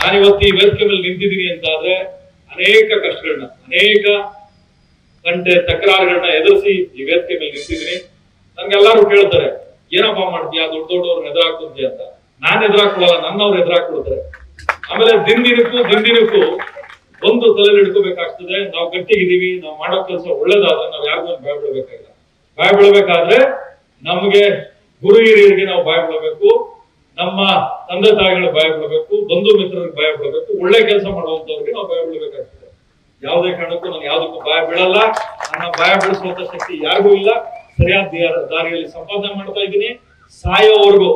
ನಾನಿವತ್ತು ಈ ವೇದಿಕೆ ಮೇಲೆ ನಿಂತಿದ್ದೀನಿ ಅಂತ ಆದ್ರೆ ಅನೇಕ ಕಷ್ಟಗಳನ್ನ, ಅನೇಕ ಗಂಟೆ ತಕರಾರುಗಳನ್ನ ಎದುರಿಸಿ ಈ ವೇದಿಕೆ ಮೇಲೆ ನಿಂತಿದ್ದೀನಿ. ನನ್ಗೆಲ್ಲಾರು ಕೇಳ್ತಾರೆ, ಏನಪ್ಪಾ ಮಾಡ್ತೀಯಾ? ದೊಡ್ಡ ದೊಡ್ಡವ್ರನ್ನ ಎದುರಾಗ್ತೀಯ ಅಂತ. ನಾನ್ ಎದುರಾಕೊಳ್ಳಲ್ಲ ನನ್ನವ್ರು ಎದುರಾಕೊಳ್ತಾರೆ ಆಮೇಲೆ ದಿನ ದಿನಕ್ಕೂ ದಿನ ದಿನಕ್ಕೂ ಒಂದು ತಲೆ ಹಿಡ್ಕೋಬೇಕಾಗ್ತದೆ. ನಾವು ಗಟ್ಟಿಗಿದ್ದೀವಿ, ನಾವು ಮಾಡೋ ಕೆಲಸ ಒಳ್ಳೇದಾದ್ರೆ ನಾವು ಯಾರಿಗೂ ಭಯ ಬಿಡಬೇಕಾಗಿಲ್ಲ ಭಯ ಬಿಡಬೇಕಾದ್ರೆ ನಮ್ಗೆ ಗುರು ಹಿರಿಯರಿಗೆ ನಾವು ಭಯ ಬೀಳಬೇಕು. ನಮ್ಮ ತಂದೆ ತಾಯಿಗಳಿಗೆ ಭಯ ಬಿಡಬೇಕು ಬಂಧು ಮಿತ್ರರಿಗೆ ಭಯ ಬಿಡಬೇಕು ಒಳ್ಳೆ ಕೆಲಸ ಮಾಡುವಂತವ್ರಿಗೆ ನಾವು ಭಯ ಬಿಡಬೇಕಾಗ್ತದೆ ಯಾವುದೇ ಕಾರಣಕ್ಕೂ ನಾನು ಯಾವುದಕ್ಕೂ ಭಯ ಬೀಳಲ್ಲ. ನನ್ನ ಭಯ ಬೀಳಿಸುವಂತ ಶಕ್ತಿ ಯಾರಿಗೂ ಇಲ್ಲ. ಸರಿಯಾದ ದಾರಿಯಲ್ಲಿ ಸಂಪಾದನೆ ಮಾಡ್ತಾ ಇದ್ದೀನಿ. ಸಾಯೋವರೆಗೂ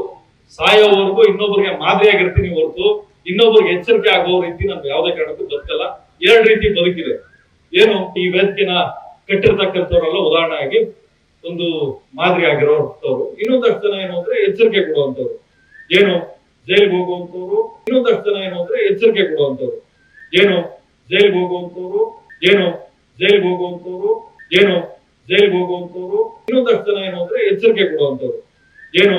ಸಾಯೋವರೆಗೂ ಇನ್ನೊಬ್ಬರಿಗೆ ಮಾದರಿಯಾಗಿರ್ತೀನಿ ಹೊರತು, ಇನ್ನೊಬ್ಬರಿಗೆ ಎಚ್ಚರಿಕೆ ಆಗೋ ರೀತಿ ನಾನು ಯಾವುದೇ ಕಾರಣಕ್ಕೂ ಬದುಕಲ್ಲ. ಎರಡು ರೀತಿ ಬದುಕಿದೆ. ಏನು, ಈ ವೇದಿಕೆನ ಕಟ್ಟಿರ್ತಕ್ಕಂಥವ್ರೆಲ್ಲ ಉದಾಹರಣೆಯಾಗಿ ಒಂದು ಮಾದರಿ ಆಗಿರೋರು ಇನ್ನೊಂದಷ್ಟು ಜನ ಏನು ಅಂದ್ರೆ ಎಚ್ಚರಿಕೆ ಕೊಡುವಂಥವ್ರು. ಏನು? ಜೈಲಿಗೆ ಹೋಗುವಂತವ್ರು ಇನ್ನೊಂದಷ್ಟು ಜನ ಏನು ಅಂದ್ರೆ ಎಚ್ಚರಿಕೆ ಕೊಡುವಂತವ್ರು ಏನು? ಜೈಲಿಗೆ ಹೋಗುವಂತವ್ರು ಏನು? ಜೈಲಿಗೆ ಹೋಗುವಂತವ್ರು ಏನು? ಜೈಲಿಗೆ ಹೋಗುವಂತವ್ರು ಇನ್ನೊಂದಷ್ಟು ಜನ ಏನು ಅಂದ್ರೆ ಎಚ್ಚರಿಕೆ ಕೊಡುವಂತವ್ರು ಏನು?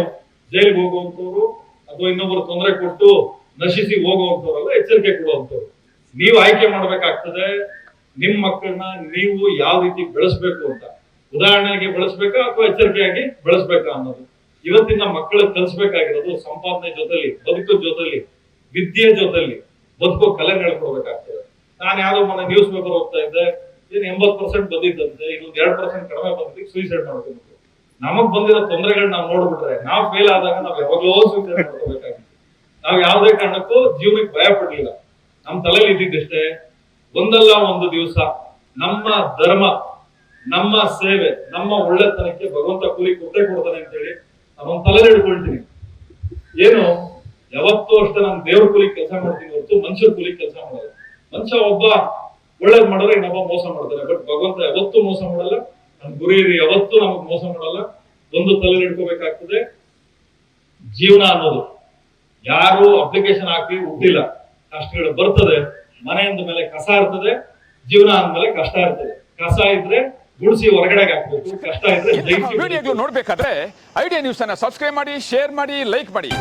ಜೈಲಿಗೆ ಹೋಗುವಂತವ್ರು ಅಥವಾ ಇನ್ನೊಬ್ಬರು ತೊಂದರೆ ಕೊಟ್ಟು ನಶಿಸಿ ಹೋಗುವಂತವ್ರಲ್ಲ ಎಚ್ಚರಿಕೆ ಕೊಡುವಂತವ್ರು ನೀವು ಆಯ್ಕೆ ಮಾಡ್ಬೇಕಾಗ್ತದೆ ನಿಮ್ ಮಕ್ಕಳನ್ನ ನೀವು ಯಾವ ರೀತಿ ಬೆಳೆಸ್ಬೇಕು ಅಂತ. ಉದಾಹರಣೆಗೆ ಬೆಳೆಸ್ಬೇಕಾ ಅಥವಾ ಎಚ್ಚರಿಕೆಯಾಗಿ ಬೆಳೆಸ್ಬೇಕಾ ಅನ್ನೋದು. ಇವತ್ತಿನ ಮಕ್ಕಳು ಕಲಿಸ್ಬೇಕಾಗಿರೋದು ಸಂಪಾದನೆ ಜೊತೆಲಿ, ಬದುಕು ಜೊತೆಲಿ, ವಿದ್ಯೆ ಜೊತೆಲಿ, ಬದುಕೋ ಕಲೆ ಹೇಳ್ಕೊಡ್ಬೇಕಾಗ್ತದೆ ನಾನು ಯಾರೋ ಮೊನ್ನೆ ನ್ಯೂಸ್ ಪೇಪರ್ ಹೋಗ್ತಾ ಇದ್ದೆ, ಏನ್ ಎಂಬತ್ ಪರ್ಸೆಂಟ್ ಬಂದಿದ್ದಂತೆ ಇನ್ನೊಂದು ಎರಡು ಪರ್ಸೆಂಟ್ ಕಡಿಮೆ ಬಂದ್ರೆ ಸೂಸೈಡ್ ಮಾಡ್ಕೊಂಡು ನಮಗ್ ಬಂದಿರೋ ತೊಂದರೆಗಳನ್ನ ನಾವು ನೋಡ್ಬಿಟ್ರೆ, ನಾವು ಫೇಲ್ ಆದಾಗ ನಾವ್ ಯಾವಾಗಲೋ ಸೂಸೈಡ್ ಮಾಡ್ಕೋಬೇಕಾಗಿತ್ತು. ನಾವ್ ಯಾವುದೇ ಕಾರಣಕ್ಕೂ ಜೀವನಕ್ಕೆ ಭಯ ಪಡ್ಲಿಲ್ಲ. ನಮ್ ತಲೆಯಲ್ಲಿ ಇದ್ದಿದ್ದಷ್ಟೇ, ಒಂದಲ್ಲ ಒಂದು ದಿವಸ ನಮ್ಮ ಧರ್ಮ, ನಮ್ಮ ಸೇವೆ, ನಮ್ಮ ಒಳ್ಳೆತನಕ್ಕೆ ಭಗವಂತ ಕೂಲಿ ಕೊಟ್ಟೆ ಕೊಡ್ತಾನೆ ಅಂತೇಳಿ ನಾನೊಂದ್ ತಲೆ ಹಿಡ್ಕೊಳ್ತೀನಿ. ಏನು, ಯಾವತ್ತೂ ಅಷ್ಟೇ ನಾನು ದೇವ್ರ ಕೂಲಿ ಕೆಲಸ ಮಾಡ್ತೀನಿ ಹೊರತು ಮನುಷ್ಯರ ಕೂಲಿ ಕೆಲಸ ಮಾಡೋದು ಮನುಷ್ಯ ಒಬ್ಬ ಒಳ್ಳೇದ್ ಮಾಡಿದ್ರೆ ಇನ್ನೊಬ್ಬ ಮೋಸ ಮಾಡ್ತಾರೆ ಬಟ್ ಭಗವಂತ ಯಾವತ್ತೂ ಮೋಸ ಮಾಡಲ್ಲ. ನಮ್ ಗುರಿ ಯಾವತ್ತೂ ನಮಗ್ ಮೋಸ ಮಾಡಲ್ಲ. ಒಂದು ತಲೆ ಹಿಡ್ಕೋಬೇಕಾಗ್ತದೆ. ಜೀವನ ಅನ್ನೋದು. ಯಾರು ಅಪ್ಲಿಕೇಶನ್ ಹಾಕಿ ಹುಟ್ಟಿಲ್ಲ. ಕಷ್ಟಗಳು ಬರ್ತದೆ. ಮನೆಯಿಂದ ಮೇಲೆ ಕಸ ಇರ್ತದೆ. ಜೀವನ ಅಂದ್ಮೇಲೆ ಕಷ್ಟ ಇರ್ತದೆ. ಕಸ ಇದ್ರೆ ಗುಡಿಸಿ ಹೊರಗಡೆಗೆ ಹಾಕ್ಬೇಕು. ಕಷ್ಟ ಇದ್ರೆ ನೋಡ್ಬೇಕಾದ್ರೆ ಐಡಿಯಾ ನ್ಯೂಸ್ ಅನ್ನ ಸಬ್ಸ್ಕ್ರೈಬ್ ಮಾಡಿ ಶೇರ್ ಮಾಡಿ ಲೈಕ್ ಮಾಡಿ.